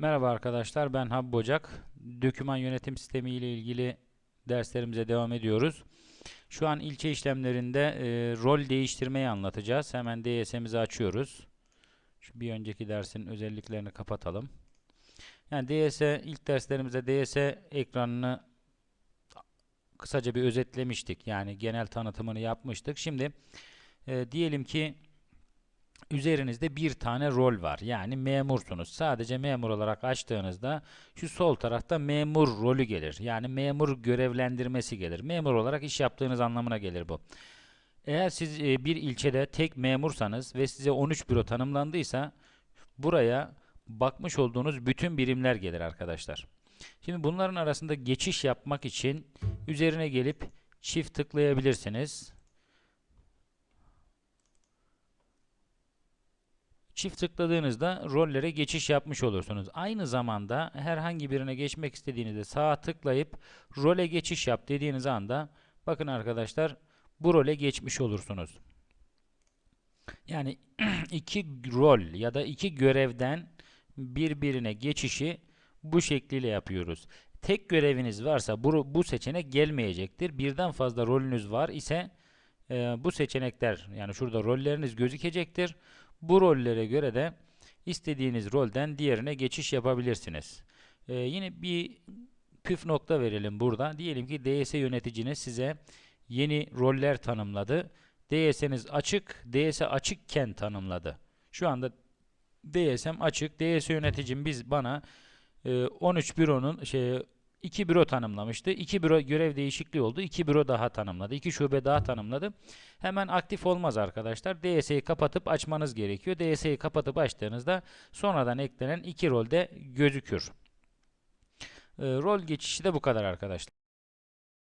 Merhaba arkadaşlar, ben Habib Ocak. Döküman yönetim sistemi ile ilgili derslerimize devam ediyoruz. Şu an ilçe işlemlerinde e, rol değiştirmeyi anlatacağız. Hemen DS'imizi açıyoruz. Şu bir önceki dersin özelliklerini kapatalım. Yani DS ilk derslerimizde DS ekranını kısaca bir özetlemiştik. Yani genel tanıtımını yapmıştık. Şimdi e, diyelim ki üzerinizde bir tane rol var. Yani memursunuz. Sadece memur olarak açtığınızda şu sol tarafta memur rolü gelir. Yani memur görevlendirmesi gelir. Memur olarak iş yaptığınız anlamına gelir bu. Eğer siz e, bir ilçede tek memursanız ve size 13 büro tanımlandıysa buraya bakmış olduğunuz bütün birimler gelir arkadaşlar. Şimdi bunların arasında geçiş yapmak için üzerine gelip çift tıklayabilirsiniz. Çift tıkladığınızda rollere geçiş yapmış olursunuz. Aynı zamanda herhangi birine geçmek istediğinizde sağa tıklayıp role geçiş yap dediğiniz anda bakın arkadaşlar bu role geçmiş olursunuz. Yani iki rol ya da iki görevden birbirine geçişi bu şekliyle yapıyoruz. Tek göreviniz varsa bu, bu seçenek gelmeyecektir. Birden fazla rolünüz var ise e, bu seçenekler yani şurada rolleriniz gözükecektir. Bu rollere göre de istediğiniz rolden diğerine geçiş yapabilirsiniz. Ee, yine bir püf nokta verelim burada. Diyelim ki DS yöneticiniz size yeni roller tanımladı. DS'niz açık, DS açıkken tanımladı. Şu anda DS'm açık. DS yöneticim biz bana e, 13 büronun şey 2 büro tanımlamıştı. 2 büro görev değişikliği oldu. 2 büro daha tanımladı. 2 şube daha tanımladı. Hemen aktif olmaz arkadaşlar. DS'yi kapatıp açmanız gerekiyor. DS'yi kapatıp açtığınızda sonradan eklenen 2 rolde gözükür. E, rol geçişi de bu kadar arkadaşlar.